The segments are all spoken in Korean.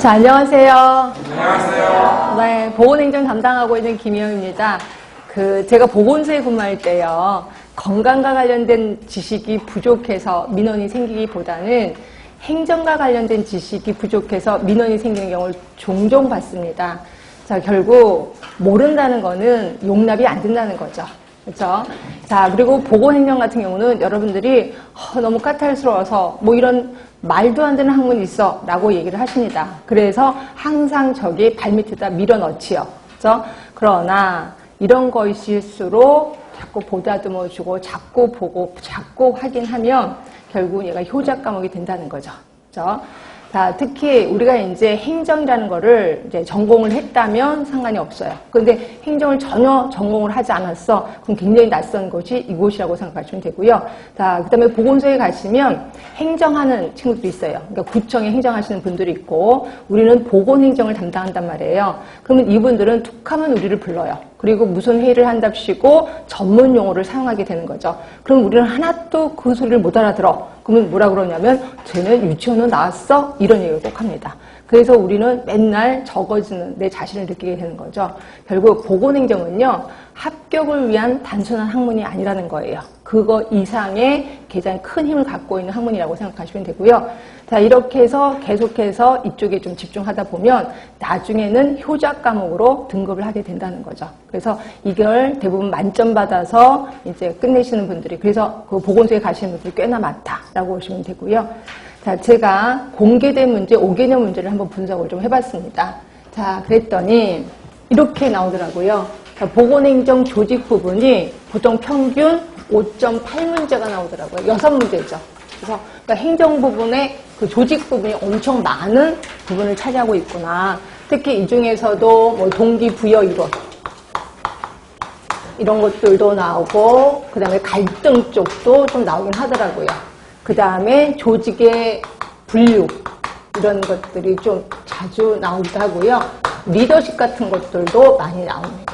자, 안녕하세요. 안녕하세요. 네, 보건행정 담당하고 있는 김희영입니다. 그, 제가 보건소에 근무할 때요, 건강과 관련된 지식이 부족해서 민원이 생기기보다는 행정과 관련된 지식이 부족해서 민원이 생기는 경우를 종종 봤습니다. 자, 결국 모른다는 거는 용납이 안 된다는 거죠. 그렇죠? 자, 그리고 보건행정 같은 경우는 여러분들이 어, 너무 까탈스러워서 뭐 이런 말도 안 되는 학문이 있어 라고 얘기를 하십니다. 그래서 항상 저기 발밑에다 밀어넣지요. 그렇죠? 그러나 이런 것일수록 자꾸 보다듬어 주고 자꾸 보고 자꾸 확인하면 결국 얘가 효자 과목이 된다는 거죠. 그렇죠? 자, 특히 우리가 이제 행정이라는 거를 이제 전공을 했다면 상관이 없어요. 그런데 행정을 전혀 전공을 하지 않았어. 그럼 굉장히 낯선 곳이 이곳이라고 생각하시면 되고요. 자, 그 다음에 보건소에 가시면 행정하는 친구들이 있어요. 그러니까 구청에 행정하시는 분들이 있고, 우리는 보건행정을 담당한단 말이에요. 그러면 이분들은 툭하면 우리를 불러요. 그리고 무슨 회의를 한답시고 전문 용어를 사용하게 되는 거죠. 그럼 우리는 하나도 그 소리를 못 알아들어. 그러면 뭐라 그러냐면 쟤는 유치원은 나왔어? 이런 얘기를 꼭 합니다. 그래서 우리는 맨날 적어지는 내 자신을 느끼게 되는 거죠. 결국 보건행정은요, 합격을 위한 단순한 학문이 아니라는 거예요. 그거 이상의 굉장히 큰 힘을 갖고 있는 학문이라고 생각하시면 되고요. 자, 이렇게 해서 계속해서 이쪽에 좀 집중하다 보면 나중에는 효자 과목으로 등급을 하게 된다는 거죠. 그래서 이걸 대부분 만점 받아서 이제 끝내시는 분들이 그래서 그 보건소에 가시는 분들이 꽤나 많다라고 보시면 되고요. 자, 제가 공개된 문제, 5개년 문제를 한번 분석을 좀 해봤습니다. 자, 그랬더니 이렇게 나오더라고요. 자, 보건행정 조직 부분이 보통 평균 5.8문제가 나오더라고요. 여섯 문제죠. 그래서 그러니까 행정 부분에 그 조직 부분이 엄청 많은 부분을 차지하고 있구나. 특히 이 중에서도 뭐 동기부여 이론 이런 것들도 나오고 그 다음에 갈등 쪽도 좀 나오긴 하더라고요. 그 다음에 조직의 분류 이런 것들이 좀 자주 나오기도 하고요. 리더십 같은 것들도 많이 나옵니다.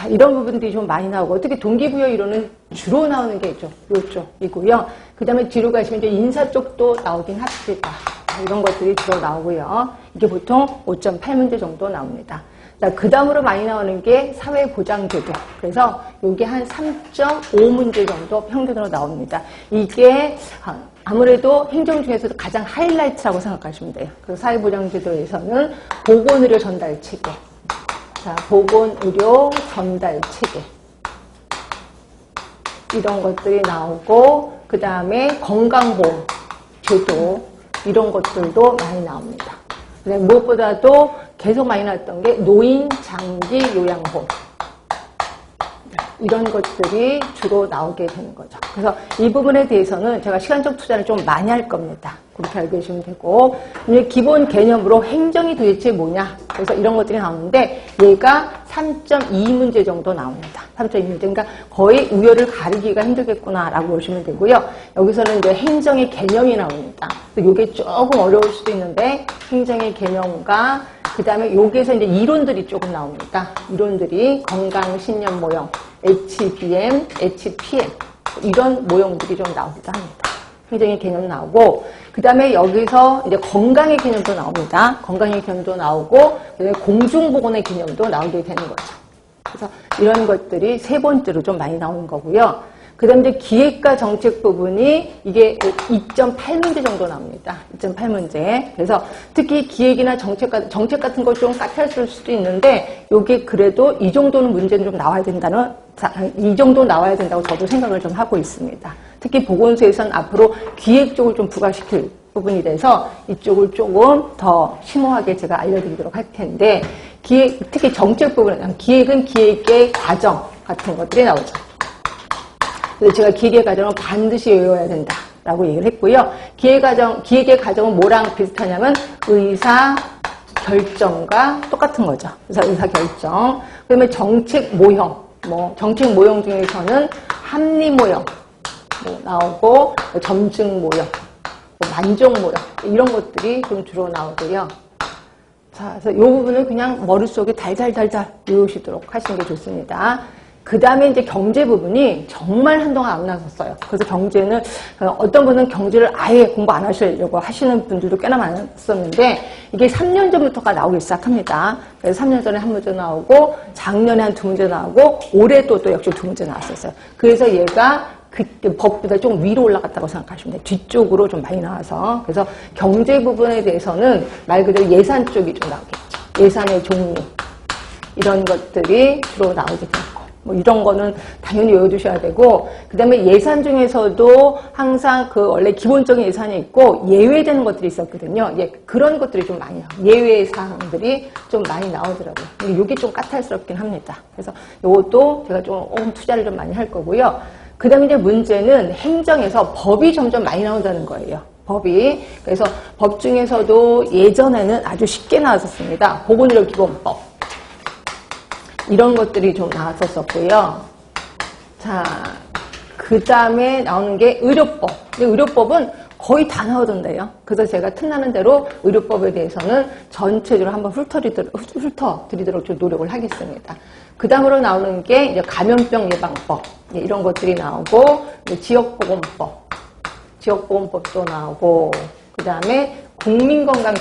자, 이런 부분들이 좀 많이 나오고, 특히 동기부여 이론은 주로 나오는 게 있죠. 요쪽이고요. 그 다음에 뒤로 가시면 이제 인사 쪽도 나오긴 합니다. 자, 이런 것들이 주로 나오고요. 이게 보통 5.8문제 정도 나옵니다. 자, 그 다음으로 많이 나오는 게 사회보장제도. 그래서 이게 한 3.5문제 정도 평균으로 나옵니다. 이게 아, 아무래도 행정 중에서도 가장 하이라이트라고 생각하시면 돼요. 그래서 사회보장제도에서는 보건의료 전달 체계. 자, 보건 의료 전달 체계. 이런 것들이 나오고, 그 다음에 건강보험 제도, 이런 것들도 많이 나옵니다. 무엇보다도 계속 많이 나왔던 게 노인 장기 요양보험. 이런 것들이 주로 나오게 되는 거죠. 그래서 이 부분에 대해서는 제가 시간적 투자를 좀 많이 할 겁니다. 그렇게 알고 계시면 되고, 기본 개념으로 행정이 도대체 뭐냐. 그래서 이런 것들이 나오는데, 얘가 3.2문제 정도 나옵니다. 3.2문제. 그러니까 거의 우열을 가리기가 힘들겠구나라고 보시면 되고요. 여기서는 이제 행정의 개념이 나옵니다. 이게 조금 어려울 수도 있는데, 행정의 개념과 그 다음에 여기에서 이제 이론들이 조금 나옵니다. 이론들이 건강 신념 모형, HBM, HPM 이런 모형들이 좀 나오기도 합니다. 행정의 개념 나오고 그 다음에 여기서 이제 건강의 개념도 나옵니다. 건강의 개념도 나오고 그다음에 공중보건의 개념도 나오게 되는 거죠. 그래서 이런 것들이 세 번째로 좀 많이 나오는 거고요. 그 다음에 기획과 정책 부분이 이게 2.8문제 정도 나옵니다. 2.8문제. 그래서 특히 기획이나 정책, 정책 같은 거좀 까탈스러울 수도 있는데, 요게 그래도 이 정도는 문제는 좀 나와야 된다는, 이 정도 나와야 된다고 저도 생각을 좀 하고 있습니다. 특히 보건소에서는 앞으로 기획 쪽을 좀 부과시킬 부분이 돼서 이쪽을 조금 더 심오하게 제가 알려드리도록 할 텐데, 기획, 특히 정책 부분, 기획은 기획의 과정 같은 것들이 나오죠. 그래서 제가 기획의 과정을 반드시 외워야 된다 라고 얘기를 했고요. 기획 과정, 기획의 과정은 뭐랑 비슷하냐면 의사 결정과 똑같은 거죠. 그래서 의사 결정. 그다음에 정책 모형, 뭐 정책 모형 중에서는 합리 모형 뭐 나오고 점증 모형, 뭐 만족 모형 이런 것들이 좀 주로 나오고요. 자, 그래서 이 부분을 그냥 머릿속에 달달달달 외우시도록 하시는 게 좋습니다. 그 다음에 이제 경제 부분이 정말 한동안 안 나섰어요. 그래서 경제는 어, 어떤 분은 경제를 아예 공부 안 하시려고 하시는 분들도 꽤나 많았었는데 이게 3년 전부터가 나오기 시작합니다. 그래서 3년 전에 한 문제 나오고 작년에 한 두 문제 나오고 올해 또, 또 역시 두 문제 나왔었어요. 그래서 얘가 그 법보다 좀 위로 올라갔다고 생각하시면 돼요. 뒤쪽으로 좀 많이 나와서. 그래서 경제 부분에 대해서는 말 그대로 예산 쪽이 좀 나오겠죠. 예산의 종류. 이런 것들이 주로 나오게 되고 뭐 이런 거는 당연히 외워두셔야 되고 그 다음에 예산 중에서도 항상 그 원래 기본적인 예산이 있고 예외되는 것들이 있었거든요. 예, 그런 것들이 좀 많이. 예외 사항들이 좀 많이 나오더라고요. 근데 이게 좀 까탈스럽긴 합니다. 그래서 이것도 제가 좀 어, 투자를 좀 많이 할 거고요. 그 다음에 이제 문제는 행정에서 법이 점점 많이 나온다는 거예요. 법이. 그래서 법 중에서도 예전에는 아주 쉽게 나왔었습니다. 보건의료 기본법. 이런 것들이 좀 나왔었었고요. 자, 그 다음에 나오는 게 의료법. 의료법은 거의 다 나오던데요. 그래서 제가 틈나는 대로 의료법에 대해서는 전체적으로 한번 훑어드리도록, 좀 노력을 하겠습니다. 그 다음으로 나오는 게 이제 감염병 예방법. 예, 이런 것들이 나오고, 지역보건법. 지역보건법도 나오고, 그 다음에 국민건강